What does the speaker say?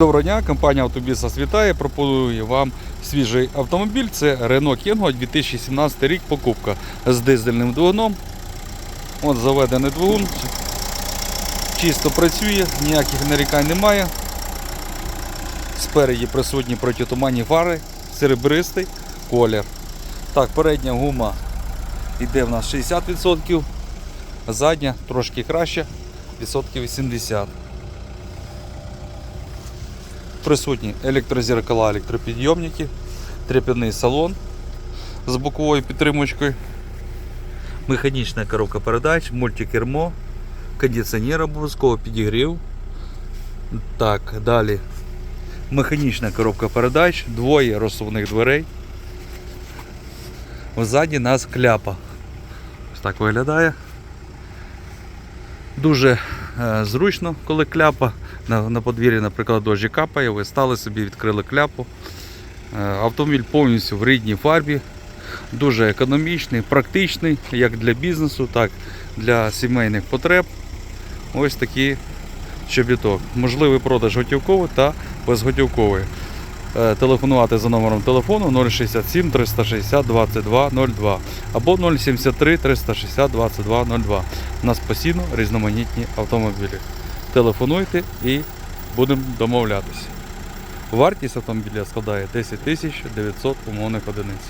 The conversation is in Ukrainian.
Доброго дня, компанія Автобіс вас вітає. Пропоную вам свіжий автомобіль. Це Renault Kangoo 2017 рік покупка з дизельним двигуном. От заведений двигун. Чисто працює, ніяких нарікань немає. Спереді присутні протитуманні фари, серебристий колір. Так, передня гума йде в нас 60%, задня трошки краще, відсотків 80%. Присутні електрозеркала, електропідйомники, тряп'яний салон з боковою підтримочкою, механічна коробка передач, мультикермо, кондиціонер обов'язково підігрів. Так, далі. Механічна коробка передач, двоє розсувних дверей. Ззаді нас кляпа. Ось так виглядає. Дуже е, зручно, коли кляпа. На, на подвір'ї, наприклад, дощі капає, ви стали собі, відкрили кляпу. Е, Автомобіль повністю в рідній фарбі, дуже економічний, практичний як для бізнесу, так і для сімейних потреб. Ось такий чобіток. Можливий продаж готівковий та безготівковий. Е, Телефонувати за номером телефону 067 360 22 02 або 073 360 22 02. У нас постійно різноманітні автомобілі. Телефонуйте і будемо домовлятися. Вартість автомобіля складає 10 тисяч 900 умовних одиниць.